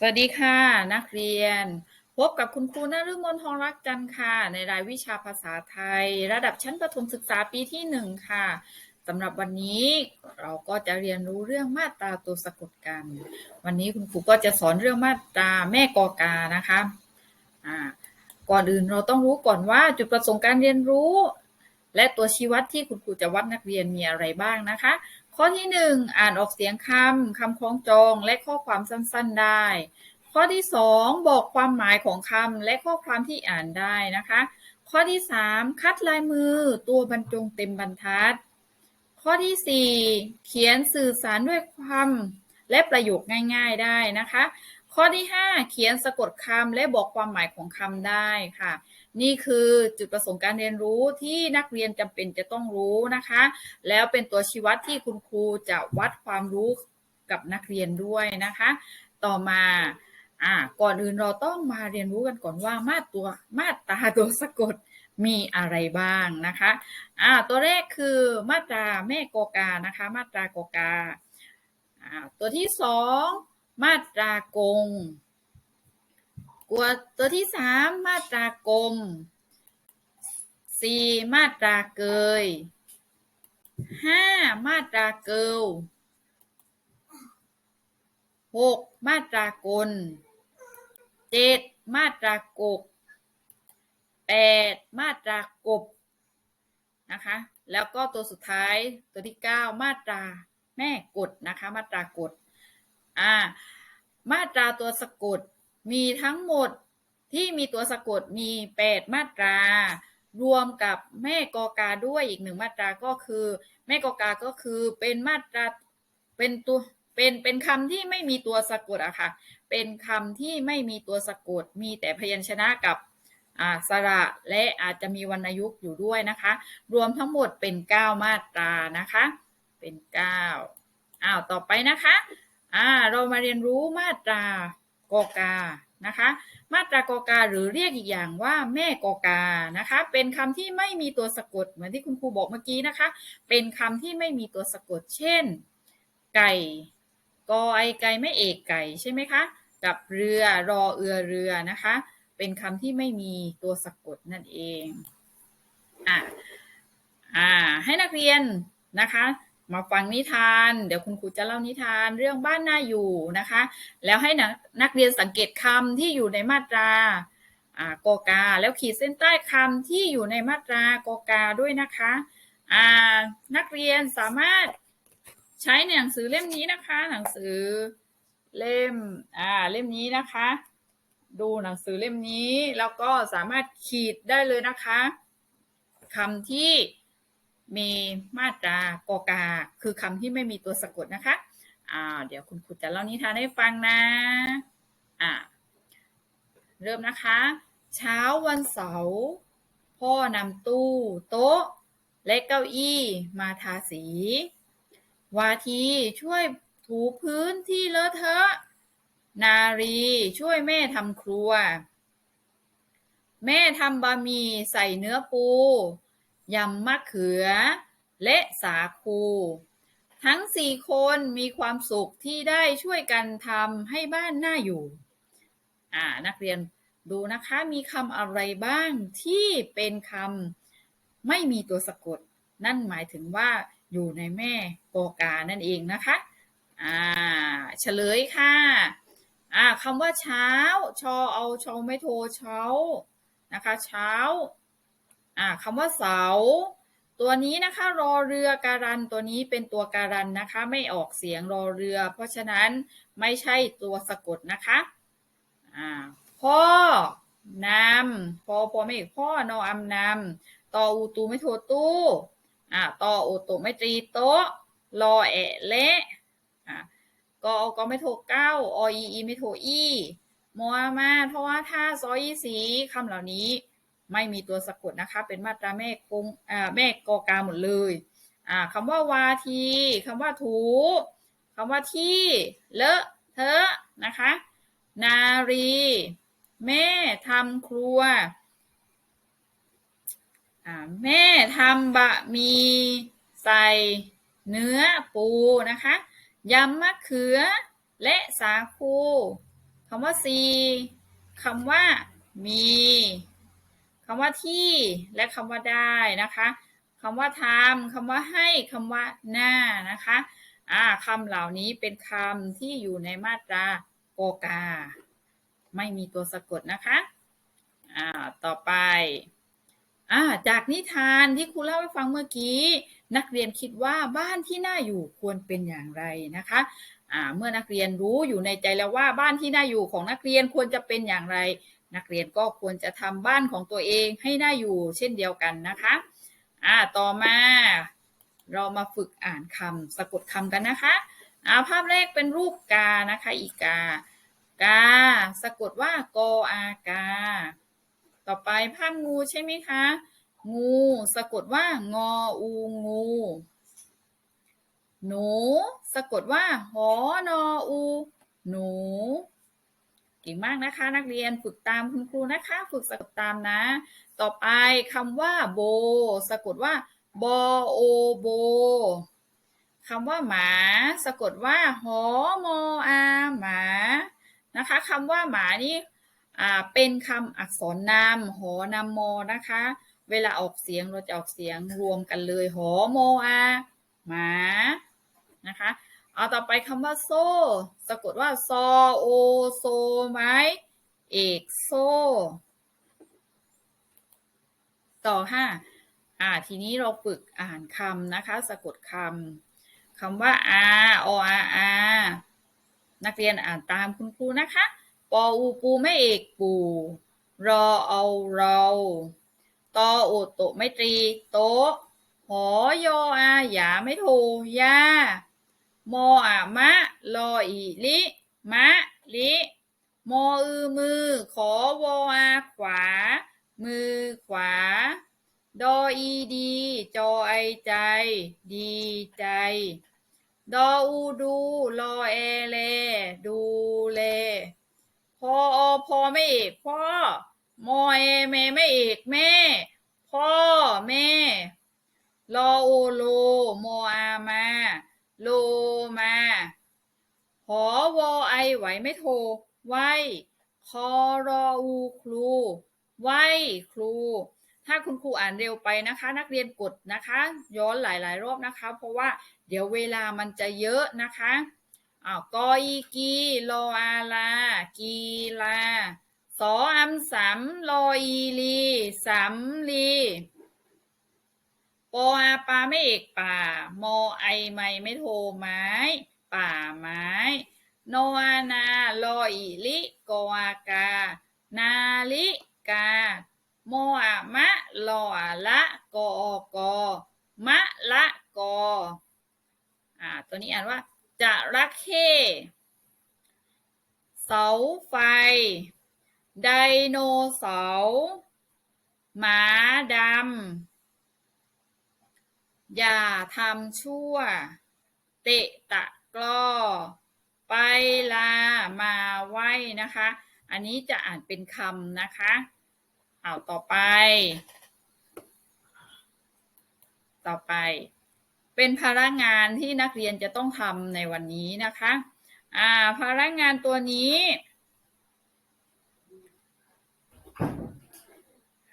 สวัสดีค่ะ นักเรียน พบกับคุณครูนฤมลทองรักจันค่ะ ในรายวิชาภาษาไทย ระดับชั้นประถมศึกษาปีที่หนึ่งค่ะสำหรับวันนี้เราก็จะเรียนรู้เรื่องมาตราตัวสะกดกัน วันนี้คุณครูก็จะสอนเรื่องมาตราแม่กอกานะคะอ่าก่อนอื่นเราต้องรู้ก่อนว่าจุดประสงค์การเรียนรู้ และตัวชี้วัดที่คุณครูจะวัดนักเรียนมีอะไรบ้างนะคะ ข้อที่หนึ่งอ่านออกเสียงคำคำคล้องจองและข้อความสั้นๆได้ ข้อที่สองบอกความหมายของคำและข้อความที่อ่านได้นะคะ ข้อที่สามคัดลายมือตัวบรรจงเต็มบรรทัด ข้อที่สี่เขียนสื่อสารด้วยความและประโยคง่าย ๆได้นะคะ ข้อที่ห้าเขียนสะกดคำและบอกความหมายของคำได้ค่ะ นี่คือจุดประสงค์การเรียนรู้ที่นักเรียนจำเป็นจะต้องรู้นะคะ แล้วเป็นตัวชี้วัดที่คุณครูจะวัดความรู้กับนักเรียนด้วยนะคะ ต่อมาอ่าก่อนอื่นเราต้องมาเรียนรู้กันก่อนว่ามาตัวมาตราตัวสะกดมีอะไรบ้างนะคะอ่าตัวแรกคือมาตราแม่กอกานะคะ มาตรากอกาอ่าตัวที่สอง มาตรากงตัวตัวที่สามมาตรากลมสี่มาตราเกยห้ามาตราเกลหกมาตรากลเจ็ดมาตรากกแปดมาตรากบนะคะ แล้วก็ตัวสุดท้ายตัวที่เก้ามาตราแม่กดนะคะ มาตรากด อ่า มาตราตัวสะกดมีทั้งหมดที่มีตัวสะกดมีแปดมาตรา รวมกับแม่กอกาด้วยอีกหนึ่งมาตราก็คือ แม่กอกาก็คือเป็นมาตราเป็นตัวเป็นเป็นคำที่ไม่มีตัวสะกดอะค่ะ เป็นคำที่ไม่มีตัวสะกด มีแต่พยัญชนะกับอ่าสระและอาจจะมีวรรณยุกต์อยู่ด้วยนะคะ รวมทั้งหมดเป็น 9 มาตรานะคะ เป็น 9อ้าวต่อไปนะคะ อ่าเรามาเรียนรู้มาตรากอกานะคะ มาตรากอกาหรือเรียกอีกอย่างว่าแม่กอกานะคะ เป็นคำที่ไม่มีตัวสะกดเหมือนที่คุณครูบอกเมื่อกี้นะคะ เป็นคำที่ไม่มีตัวสะกด เช่น ไก่กอไอไก่ไม่เอกไก่ใช่ไหมคะกับเรือรอเอือเรือนะคะ เป็นคำที่ไม่มีตัวสะกดนั่นเองอ่าอ่าให้นักเรียนนะคะ มาฟังนิทาน เดี๋ยวคุณครูจะเล่านิทานเรื่องบ้านน่าอยู่นะคะ แล้วให้นักเรียนสังเกตคำที่อยู่ในมาตราอ่ากกา แล้วขีดเส้นใต้คำที่อยู่ในมาตรากกาด้วยนะคะอ่านักเรียนสามารถใช้ในหนังสือเล่มนี้นะคะ หนังสือเล่มอ่าเล่มนี้นะคะ ดูหนังสือเล่มนี้แล้วก็สามารถขีดได้เลยนะคะคำที่ มีมาตรากอกา คือคำที่ไม่มีตัวสะกดนะคะอ่าเดี๋ยวคุณครูจะเล่านิทานให้ฟังนะอ่าเริ่มนะคะ เช้าวันเสาร์พ่อนำตู้โต๊ะ และเก้าอี้มาทาสี วาทีช่วยถูพื้นที่เลอะเทอะ นารีช่วยแม่ทำครัว แม่ทำบะหมี่ใส่เนื้อปู ยำมะเขือ และสาคู ทั้งสี่คนมีความสุขที่ได้ช่วยกันทำให้บ้านน่าอยู่ อ่า นักเรียนดูนะคะ มีคำอะไรบ้างที่เป็นคำไม่มีตัวสะกด นั่นหมายถึงว่าอยู่ในแม่กอกานั่นเองนะคะ อ่า เฉลยค่ะ อ่าคำว่าเช้า ชอเอาชอไม่โทเช้านะคะ เช้า อ่าคำว่าเสา ตัวนี้นะคะรอเรือการันตัวนี้เป็นตัวการันนะคะ ไม่ออกเสียงรอเรือ เพราะฉะนั้นไม่ใช่ตัวสะกดนะคะอ่าพ่อนำพอพอไม่พ่อนออำนำตออูตูไม่โทตู้อ่าตออโตไม่ตรีโต๊ะรอแอะเละอ่ากอก็ไม่โทเก้าออีอีไม่โทอีมัวมาเพราะว่าถ้าซอยีสีคำเหล่านี้ ไม่มีตัวสะกดนะคะ เป็นมาตราแม่กงอ่าแม่กอกาหมดเลยอ่าคำว่าวาทีคำว่าถูคำว่าที่เลอะเทอะนะคะ นารี แม่ทำครัวแม่ทำบะมีใส่เนื้อปูนะคะยำมะเขือและสาคูคำว่าซีคำว่ามี คำว่าที่และคำว่าได้นะคะคำว่าทำคำว่าให้คำว่าหน้านะคะอ่าคำเหล่านี้เป็นคำที่อยู่ในมาตราโกกา ไม่มีตัวสะกดนะคะอ่าต่อไปอ่าจากนิทานที่ครูเล่าให้ฟังเมื่อกี้ นักเรียนคิดว่าบ้านที่น่าอยู่ควรเป็นอย่างไรนะคะอ่าเมื่อนักเรียนรู้อยู่ในใจแล้วว่าบ้านที่น่าอยู่ของนักเรียนควรจะเป็นอย่างไร นักเรียนก็ควรจะทำบ้านของตัวเองให้น่าอยู่เช่นเดียวกันนะคะอ่าต่อมาเรามาฝึกอ่านคำสะกดคำกันนะคะอ่าภาพแรกเป็นรูปกานะคะอีกา กา สะกดว่ากออากา ต่อไปภาพงูใช่ไหมคะ งู สะกดว่างออูงู หนู สะกดว่าหอนออู หนู ก่งมากนะคะ นักเรียนฝึกตามคุณครูนะคะ ฝึกสะกดตามนะ ต่อไปคำว่าโบสะกดว่าบอโอโบคำว่าหมา สะกดว่าหอมออาหมานะคะคำว่าหมานี่อ่าเป็นคำอักษรนามหอนามมอนะคะ เวลาออกเสียงเราจะออกเสียงรวมกันเลยหอโมอาหมานะคะ เอาต่อไปคำว่าโซ่ สะกดว่าซอโอโซไม้เอกโซ่ ต่อค่ะอ่าทีนี้เราฝึกอ่านคำนะคะ สะกดคำคำว่าอาออาอานักเรียนอ่านตามคุณครูนะคะปออูปูไม่เอกปูรอเอาเราตอโอโตไม่ตรี โตหอยออาหยาไม่โทยา มออามะลออีลิมะลิมออือมือ ขอวออาขวา มือขวา ดออีดี จอไอใจ ดีใจ ดออูดูรอเอเล ดูเล พออพอไม่เอกพ่อ มอเอเมไม่เอกแม่ พ่อแม่รอโอโลมออามา โล มาหอวอไอไหวไม่โทรไหวคอรออูครูไหวครู ถ้าคุณครูอ่านเร็วไปนะคะ นักเรียนกดนะคะ ย้อนหลาย ๆ รอบนะคะ เพราะว่าเดี๋ยวเวลามันจะเยอะนะคะอ้าวกออีกีรออาลา กีลาสออัมสามรออีลีสามลี ปออาปาไม่เอกป่ามอไอไม่ไม่โทไม้ ป่าไม้โนอานาลออีลิกออากา นาลิกาโมอะมะลออะละกออกอมะละกออ่าตัวนี้อ่านว่าจะรักเข้เสาไฟ ไดโนเสาร์หมาดำ อย่าทำชั่ว เตะตะกล้อ ไปลามาไหวนะคะ อันนี้จะอ่านเป็นคำนะคะเอาต่อไป ต่อไป เป็นภาระงานที่นักเรียนจะต้องทำในวันนี้นะคะ อ่าภาระงานตัวนี้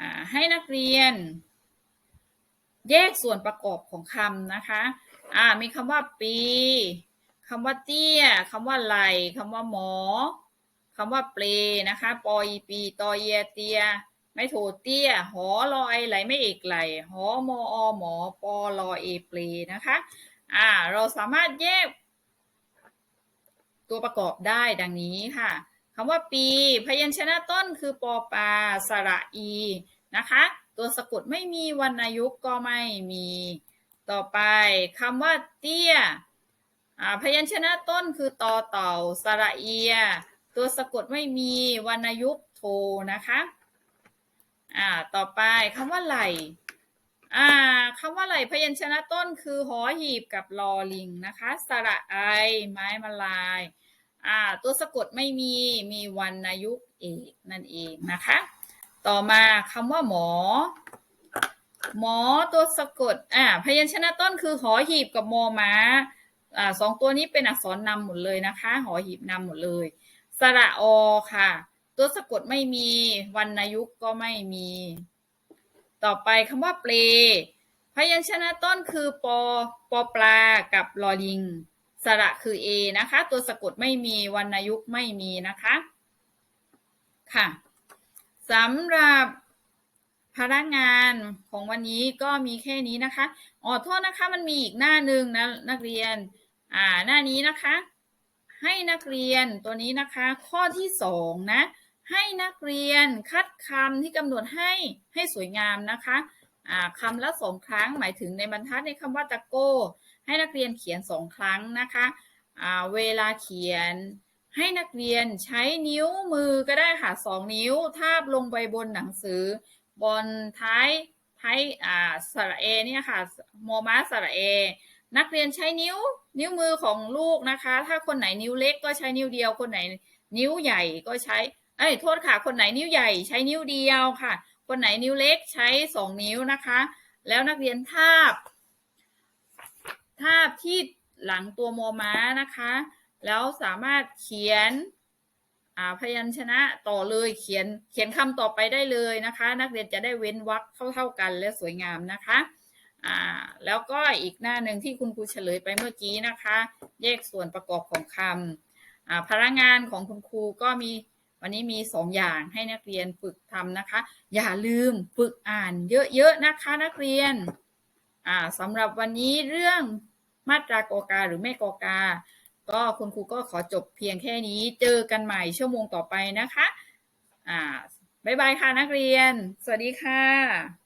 อ่าให้นักเรียน แยกส่วนประกอบของคำนะคะ อ่า มีคำว่าปีคำว่าเตี้ยคำว่าไหลคำว่าหมอคำว่าเปลนะคะ ปออีปีตอเยเตีย ไม่โทเตี้ย หอรอไอไหลไม่เอกไหล หอมออหมอ ปอรอเอเปลนะคะ อ่า เราสามารถแยก ตัวประกอบได้ดังนี้ค่ะคำว่าปี พยัญชนะต้นคือปอปาสระอีนะคะ ตัวสะกดไม่มีวรรณยุกต์ก็ไม่มี ต่อไปคำว่าเตี้ยพยัญชนะต้นคือตอเต่าสระเอีย ตัวสะกดไม่มีวรรณยุกต์โทนะคะอ่าต่อไปคำว่าไหลอ่าคำว่าไหลพยัญชนะต้นคือหอหีบกับลอลิงนะคะสระไอ ไม้มาลายอ่าตัวสะกดไม่มีมีวรรณยุกต์เอกนั่นเองนะคะ ต่อมาคำว่าหมอ หมอตัวสะกดอ่าพยัญชนะต้นคือหอหีบกับมอม้าอ่าสองตัวนี้เป็นอักษรนำหมดเลยนะคะ หอหีบนำหมดเลย สระอค่ะ ตัวสะกดไม่มีวรรณยุกต์ก็ไม่มี ต่อไปคำว่าเปลพยัญชนะต้นคือปอปอปลากับลอลิง สระคือ A นะคะ ตัวสะกดไม่มีวรรณยุกต์ไม่มีนะคะ ค่ะ สำหรับพนักงานของวันนี้ก็มีแค่นี้นะคะอ๋อโทษนะคะมันมีอีกหน้าหนึ่งนะนักเรียน อ่าหน้านี้นะคะ ให้นักเรียนตัวนี้นะคะ ข้อที่สองนะ ให้นักเรียนคัดคำที่กำหนดให้ให้สวยงามนะคะอ่าคำละสองครั้งหมายถึงในบรรทัดในคำว่าตะโก้ ให้นักเรียนเขียนสองครั้งนะคะอ่าเวลาเขียน ให้นักเรียนใช้นิ้วมือก็ได้ค่ะสองนิ้วทาบลงไปบนหนังสือบนท้ายท้ายอ่าสระเอเนี่ยค่ะโมมาสระเอ นักเรียนใช้นิ้วนิ้วมือของลูกนะคะ ถ้าคนไหนนิ้วเล็กก็ใช้นิ้วเดียว คนไหนนิ้วใหญ่ก็ใช้เอ้ยโทษค่ะ คนไหนนิ้วใหญ่ใช้นิ้วเดียวค่ะ คนไหนนิ้วเล็กใช้สองนิ้วนะคะ แล้วนักเรียนทาบ ทาบที่หลังตัวโมม้านะคะ แล้วสามารถเขียนพยัญชนะต่อเลยเขียนเขียนคำต่อไปได้เลยนะคะ นักเรียนจะได้เว้นวรรคเท่า ๆกันและสวยงามนะคะอ่าแล้วก็อีกหน้าหนึ่งที่คุณครูเฉลยไปเมื่อกี้นะคะ แยกส่วนประกอบของคำอ่าพลังงานของคุณครูก็มีวันนี้มีสองอย่างให้นักเรียนฝึกทำนะคะ อย่าลืมฝึกอ่านเยอะๆนะคะนักเรียนอ่าสำหรับวันนี้เรื่องมาตรากอกาหรือแม่กอกา ก็คุณครูก็ขอจบเพียงแค่นี้ เจอกันใหม่ชั่วโมงต่อไปนะคะ อ่า บ๊ายบายค่ะนักเรียน สวัสดีค่ะ